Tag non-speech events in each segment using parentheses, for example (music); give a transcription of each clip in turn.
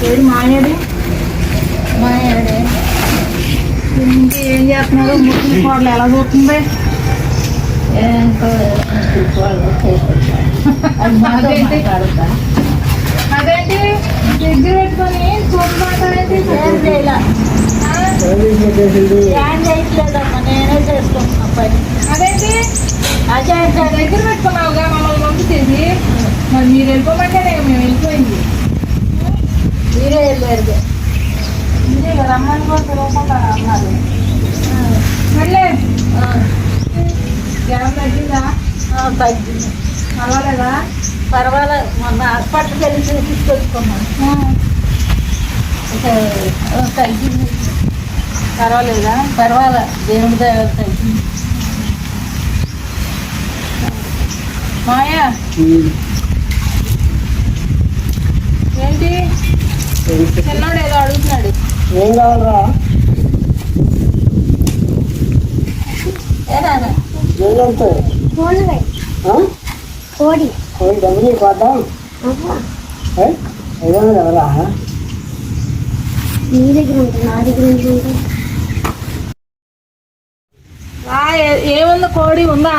మాయడి? మా ఏడే ఇంటి ఏం చేస్తున్నారు ముస్లిం కోడలు ఎలా చూస్తుంది? (laughs) అదేంటి? దగ్గర పెట్టుకొని ఏం చేయట్లేదమ్మా నేనే చేసుకుంటున్నా పని. అదేంటి? అదే. దగ్గర పెట్టుకున్నావుగా మమ్మల్ని పంపించేసి మరి మీరు వెళ్ళిపోమంటే నేను మేము వెళ్ళిపోయింది. మీరే వెళ్ళారు మీరే కదా రమ్మని కూడా పిలవకుండా అన్నారు. సర్లే జ్వరం తగ్గిందా తగ్గింది. పర్వాలేదా? పర్వాలేదు మొన్న హాస్పిటల్కి వెళ్ళి ఆ, తగ్గింది. పర్వాలేదా? పర్వాలే దేవుడి దగ్గర తగ్గింది. మాయా ఏంటి చిన్నోడు ఏదో అడుగుతున్నాడు ఏం కావాలరా ఏ చదువుతావు కోడి కోడి డబ్బులు కొద్దాం ఏదైనా కదరా నీ దగ్గర ఉంటుంది నా దగ్గర ఉంటుంది ఏముంది కోడి ఉందా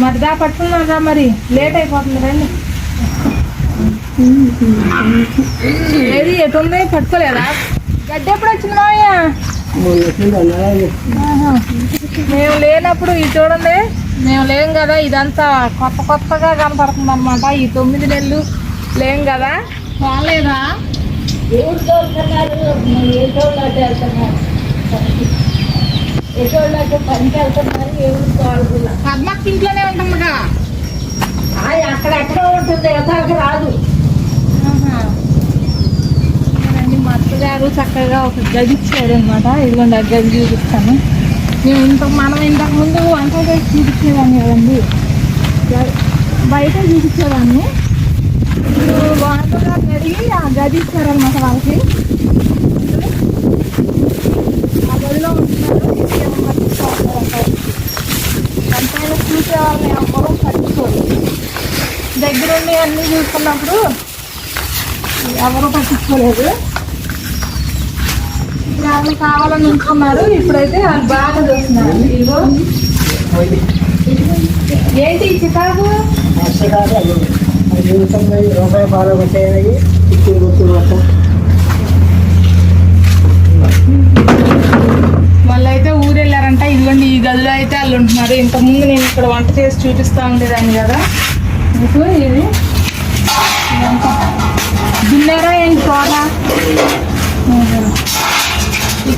మరి దా పట్టుకున్నారా మరి? లేట్ అయిపోతుంది రండి. ఏది ఎటు ఉంది? పట్టుకోలేదా? గడ్డి ఎప్పుడు వచ్చింది మావయ్య? మేము లేనప్పుడు ఇది చూడండి. మేము లేం కదా ఇదంతా కొత్త కొత్తగా కనపడుతుంది అనమాట ఈ తొమ్మిది నెలలు లేం కదా. బాగాలేదా దేవుడు తోలుతున్నారు ఏటోళ్ళు వెళ్తున్నారు ఎటోళ్ళు ఇంట్లోనే ఉంటుందిగా అక్కడెక్కడో ఉంటుంది యథాకి రాదు రండి మా చక్కగా ఒక గది ఇచ్చారు అనమాట ఇదిగోండి ఆ గది చూపిస్తాను. మేము ఇంత మనం ఇంతకు ముందు వంట గది చూపించేదాన్ని కదండి. బయట చూపించేదాన్ని. ఇప్పుడు వాటర్ అడిగి ఆ గది ఇచ్చారనమాట వాళ్ళకి. ఆ గదిలో ఉంటున్నారు. ఎంతైనా చూసే వాళ్ళని ఎవరు పట్టించుకోరు. దగ్గరుండి అన్నీ చూసుకున్నప్పుడు ఎవరు పట్టించుకోలేదు. ఇప్పుడు కావాలని ఉంటున్నారు ఇప్పుడైతే వాళ్ళు బాగా చూస్తున్నారు ఇదిగో. ఏంటి చికాకు? అసలు రూపాయి వచ్చాయి గుర్తు అయితే ఊరు వెళ్ళారంట ఇదిగోండి ఈ గదిలో అయితే వాళ్ళు ఉంటున్నారు. ఇంతకుముందు నేను ఇక్కడ వంట చేసి చూపిస్తా ఉండేదాన్ని కదా. మీకు ఇది. ఇదంతా. దున్నారా ఏంటి తోట?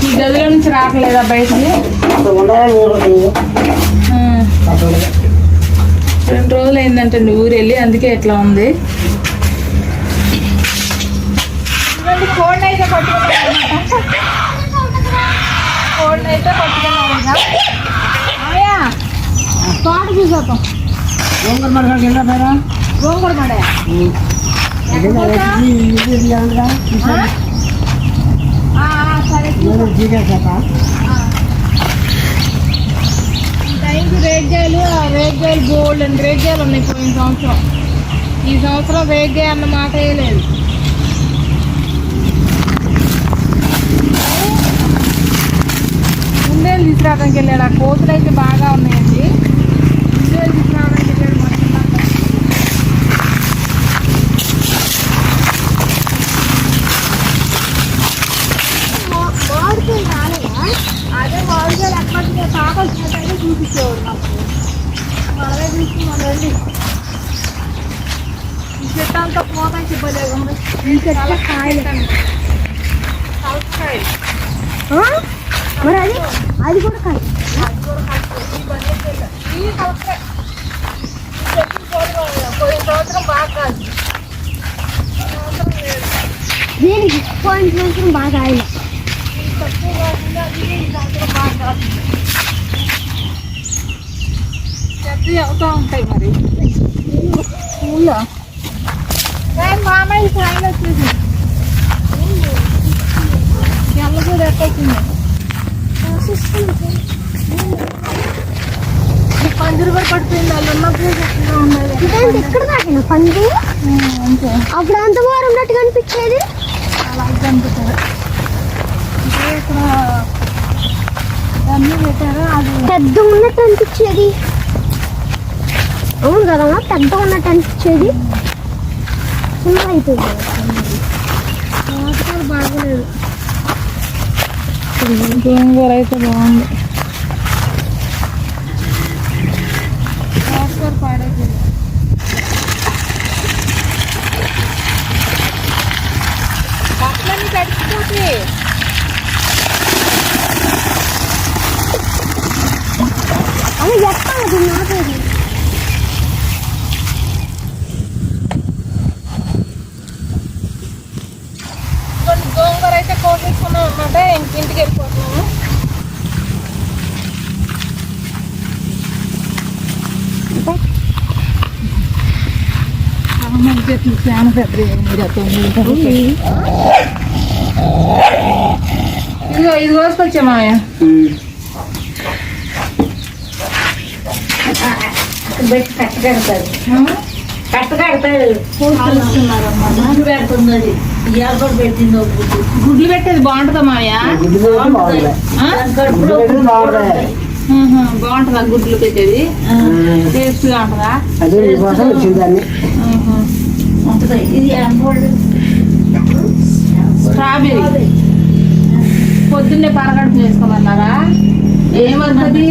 ఈ గదిలో నుంచి రావట్లేదా బయటికి? రెండు రోజులు అయిందంటే ఊరు వెళ్ళి అందుకే ఎట్లా ఉంది. అయితే పట్టుకున్నాం అయితే పట్టుకున్నాం ఆయా తోట చూసాం గోంగూర వెళ్ళా పేరా గోంగూర మడయా సరే జీకేసాక ఈ టైంకి రేగ్గాయలు ఆ రేగ్గాయలు గోల్డ్ అండ్ రేగ్గాయలు ఉన్నాయి పోయిన సంవత్సరం ఈ సంవత్సరం రేగ్గాయ అన్న మాట వేయలేదు ముందే తీసుకురావడానికి వెళ్ళాడు ఆ కోతులు అయితే బాగా ఉన్నాయండి చూసి ఈ చెట్టు అంతా ఈ కాయలు. మరి అది? అది కూడా కాయ ఈ కలపకాయ బాగా కాదు. దీనికి పోయిన సంవత్సరం బాగా కాయలు. తక్కువ కాకుండా ఇది సంవత్సరం బాగా కాదు అవుతూ ఉంటాయి మరి ఊళ్ళో మామయ్య ట్రైన్ వచ్చేసి ఎల్ల కూడా పందిరి కూడా పడిపోయింది వాళ్ళు ఉన్నప్పుడు తాకిన పండు ఉమ్, అంతే అప్పుడు అంత వారు ఉన్నట్టు కనిపించేది అలా కనిపిస్తుంది ఇక్కడ అన్నీ పెట్టారు అది పెద్ద ఉన్నట్టు అనిపించేది అవును కదమ్మా పెద్ద ఉన్నట్టు అనిపించేది చిన్న అయిపోయింది వాటర్ బాగలేదు గోంగూర అయితే బాగుంది. వాటర్ పాడైపోయింది. బట్టలన్నీ నాటేది కొన్ని గోంగూర అయితే కోసేసుకున్నాం అనమాట ఇంక ఇంటికి వెళ్ళిపోతున్నాము చెట్లు చాలా పెద్ద ఇదిగో ఇది కోసుకొచ్చా మామయ్య పెట్టి కట్ట కడతారు కట్ట కడతారు గుడ్డు పెడుతుంది అది ఇవాళ కూడా పెట్టింది ఒక గుడ్డు గుడ్లు పెట్టేది? బాగుంటుందా మామయ్య బాగుంటుందా గుడ్లు పెట్టేది టేస్ట్గా ఉంటుందా అదే ఇది ఎంపోల్డ్ స్ట్రాబెర్రీ. పొద్దున్నే పరగడుపు చేసుకోమన్నారా? ఏమవుతుంది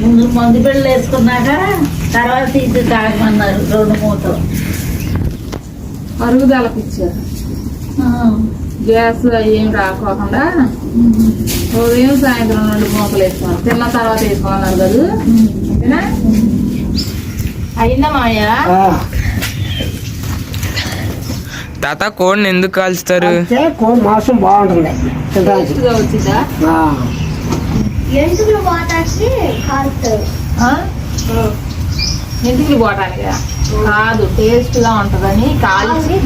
ముందు మందు బిళ్ళలు వేసుకున్నాక తర్వాత ఇది తాగమన్నారు రెండు మూతలు. అరుగుదలకు ఇచ్చారు. గ్యాస్ ఏం రాకోకుండా ఉదయం సాయంత్రం రెండు మూతలు వేసుకోవాలి తిన్న తర్వాత వేసుకోమన్నారు కదా అంతేనా అయిందా మాయ ఆ, తాత కోడిని ఎందుకు కాల్చుతారు? కోడి మాంసం బాగుంటుంది. కాలుతారు ఆ? ఎందుకు పోవటానికా కాదు టేస్ట్గా ఉంటుందని కాల్చి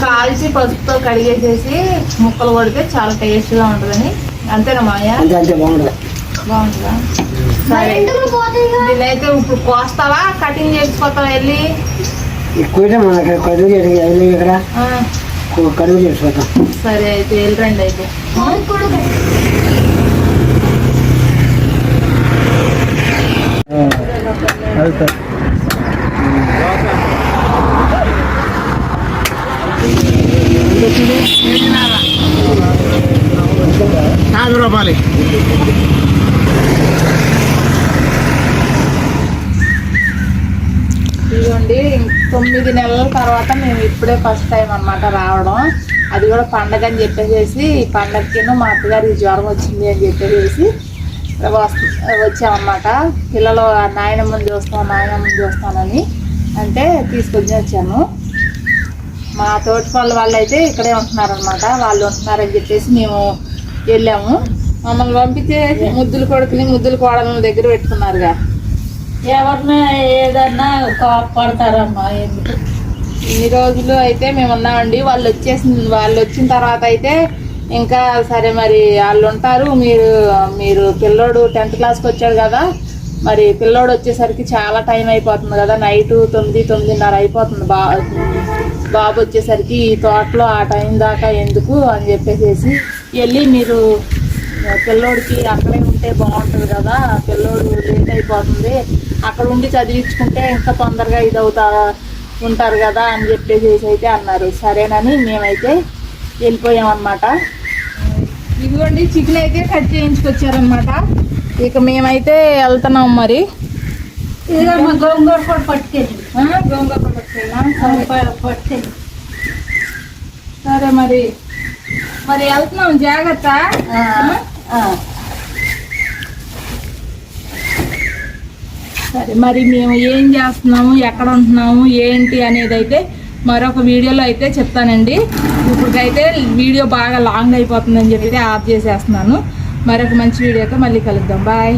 కాల్చి పసుపుతో కడిగేసేసి ముక్కలు కొడితే చాలా టేస్ట్గా ఉంటుందని. అంతేనా మాయ? బాగుంటుంది? సరే దీనైతే ఇప్పుడు కోస్తావా? కటింగ్ చేసుకోతావా వెళ్ళి? ఎక్కువైతే మన ఇక్కడ కడుగు వెళ్ళి ఇక్కడ కడుగు చేసిపోతాం. సరే అయితే వెళ్ళరండి అయితే. యాభై రూపాయలు. ఇదిగోండి తొమ్మిది నెలల తర్వాత మేము ఇప్పుడే ఫస్ట్ టైం అన్నమాట రావడం. అది కూడా పండగ అని చెప్పేసి పండగకి మా అత్తగారి జ్వరం వచ్చింది అని చెప్పేసి వచ్చామన్నమాట. పిల్లలు నాయనమ్మని చూస్తాం నాయనమ్మని చూస్తానని అంటే తీసుకొచ్చి వచ్చాను మా తోటి వాళ్ళ వాళ్ళు అయితే ఇక్కడే ఉంటున్నారనమాట వాళ్ళు ఉంటున్నారని చెప్పేసి మేము వెళ్ళాము. మమ్మల్ని పంపితే ముద్దులు కొడుకుని ముద్దుల కోడలను దగ్గర పెట్టుకున్నారుగా. ఎవరినో ఏదన్నా కాపాడతారమ్మా ఎందుకు? ఇన్ని రోజులు అయితే మేము ఉన్నామండి వాళ్ళు వచ్చేసి వాళ్ళు వచ్చిన తర్వాత అయితే ఇంకా సరే మరి వాళ్ళు ఉంటారు మీరు మీరు పిల్లోడు టెన్త్ క్లాస్కి వచ్చాడు కదా మరి పిల్లోడు వచ్చేసరికి చాలా టైం అయిపోతుంది కదా. నైట్ తొమ్మిది తొమ్మిదిన్నర అయిపోతుంది బా బాబు వచ్చేసరికి ఈ తోటలో ఆ టైం దాకా ఎందుకు అని చెప్పేసి వెళ్ళి మీరు పిల్లోడికి అక్కడే ఉంటే బాగుంటుంది కదా పిల్లోడు లేట్ అయిపోతుంది. అక్కడ ఉండి చదివించుకుంటే ఇంకా తొందరగా ఇది అవుతా ఉంటారు కదా అని చెప్పేసి అయితే అన్నారు. సరేనని మేమైతే వెళ్ళిపోయామన్నమాట. ఇదిగోండి చికెన్ అయితే కట్ చేయించుకొచ్చారనమాట ఇక మేమైతే వెళ్తున్నాం మరి. గోంగూర కూడా పట్టుకెళ్ళి. గోంగూర పట్టుకెళ్ళా? సరే. పట్టుకెళ్ళి. సరే మరి. మరి వెళ్తున్నాం జాగ్రత్త. సరే మరి మేము ఏం చేస్తున్నాము ఎక్కడ ఉంటున్నాము ఏంటి అనేది అయితే మరొక వీడియోలో అయితే చెప్తానండి. ఇప్పటికైతే వీడియో బాగా లాంగ్ అయిపోతుందని చెప్పి ఆఫ్ చేసేస్తున్నాను. మరొక మంచి వీడియోతో మళ్ళీ కలుద్దాం. బాయ్.